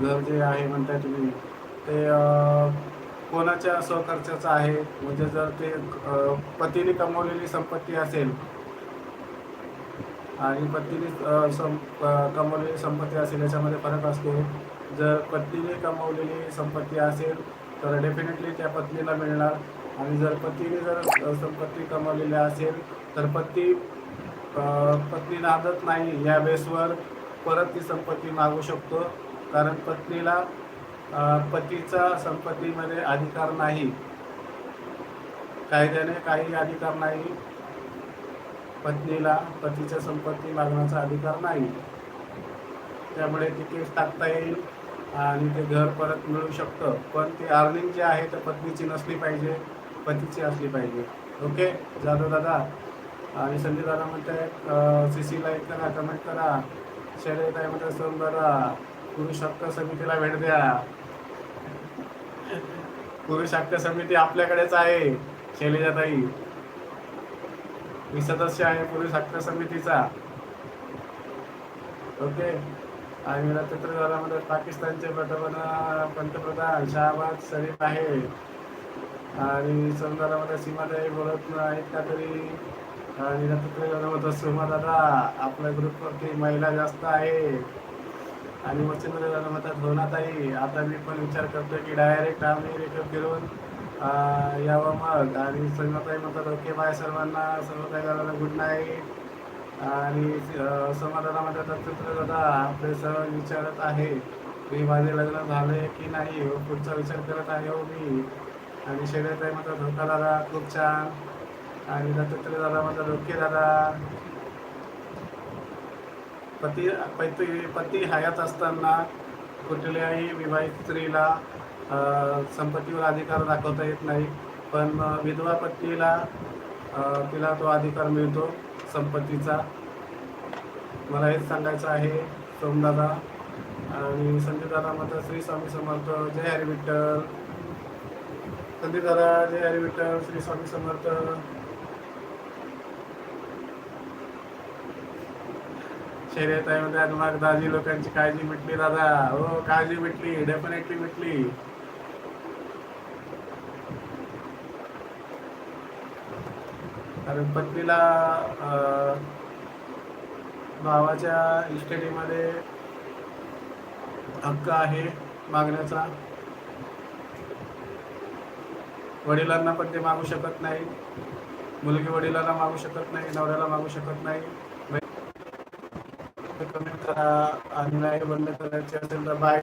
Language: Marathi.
घर जे आहे म्हणताय तुम्ही ते कोणाच्या स्वखर्चाचं आहे? म्हणजे जर ते पतीने कमवलेली संपत्ती असेल आणि पत्नीने सं कमवलेली संपत्ती असेल याच्यामध्ये फरक असतो. जर पत्नीने कमवलेली संपत्ती असेल तर डेफिनेटली त्या पत्नीला मिळणार. आणि जर पतीने जर संपत्ती कमवलेली असेल तर पती पत्नी नादत नाही. या बेसवर परत ती संपत्ती मागू शकतो. कारण पत्नीला पतीचा संपत्तीमध्ये अधिकार नाही. कायद्याने काही अधिकार नाही. पत्नीला पतीच्या संपत्ती मागण्याचा अधिकार नाही. त्यामुळे ती केस टाकता येईल आणि ते घर परत मिळू शकतं. पण ती अर्निंग जी आहे तर पत्नीची नसली पाहिजे पतीची असली पाहिजे. ओके? जाधव दादा. आणि संजय दादा म्हणते सी सी लाईक करा कमेंट करा. शरीर काय म्हणतात सोन बरा. पुरुष हक्क समितीला भेट द्या. पुरुष हक्क समिती आपल्याकडेच आहे शैलेजाताई. मी सदस्य आहे पुरुष हक्क समितीचा. ओके. आणि नक्षत्र पाकिस्तानचे पंतप्रधान पंतप्रधान शाहबाद शरीफ आहे. आणि संदर्भामध्ये सीमाताई बोलत नाहीत का तरी? आणि नक्षत्र सुमा दादा आपल्या ग्रुपवरती महिला जास्त आहे. आणि वचनमध्ये दादा म्हणतात लोणाताई आता मी पण विचार करतोय की डायरेक्ट आम्ही रेकअप करून यावं मग. आणि संगताई म्हणतात ओके बाय सर्वांना सर्वताई दादा गुड नाईट आणि समाधाना म्हणतात अत्युत्र दादा आपले सहज विचारत आहे. मी माझे लग्न झाले की नाही हो पुढचा विचार करत आहे हो मी. आणि शैलेताई म्हणतात हो धोका दादा खूप छान. आणि नक्षत्र दादा म्हणतात ओके दादा. पती पती पती हयात असताना कुठल्याही विवाहित स्त्रीला संपत्तीवर अधिकार दाखवता येत नाही. पण विधवा पत्नीला तिला तो अधिकार मिळतो संपत्तीचा. मला हेच सांगायचं आहे सोमदादा आणि संजयदादा श्री स्वामी समर्थ जय हरी विठ्ठल. संजयदादा जय हरी विठ्ठल श्री स्वामी समर्थ. शर्यतामध्ये मग दाजी लोकांची काळजी मिटली दादा. हो काळजी मिटली डेफिनेटली मिटली. कारण पत्नीला भावाच्या इस्टेटीमध्ये हक्क आहे मागण्याचा. वडिलांना पण ते मागू शकत नाही. मुलगी वडिलांना मागू शकत नाही नवऱ्याला मागू शकत नाही. कमेंट करा आणि नाही बंद करायचे असेल तर बाय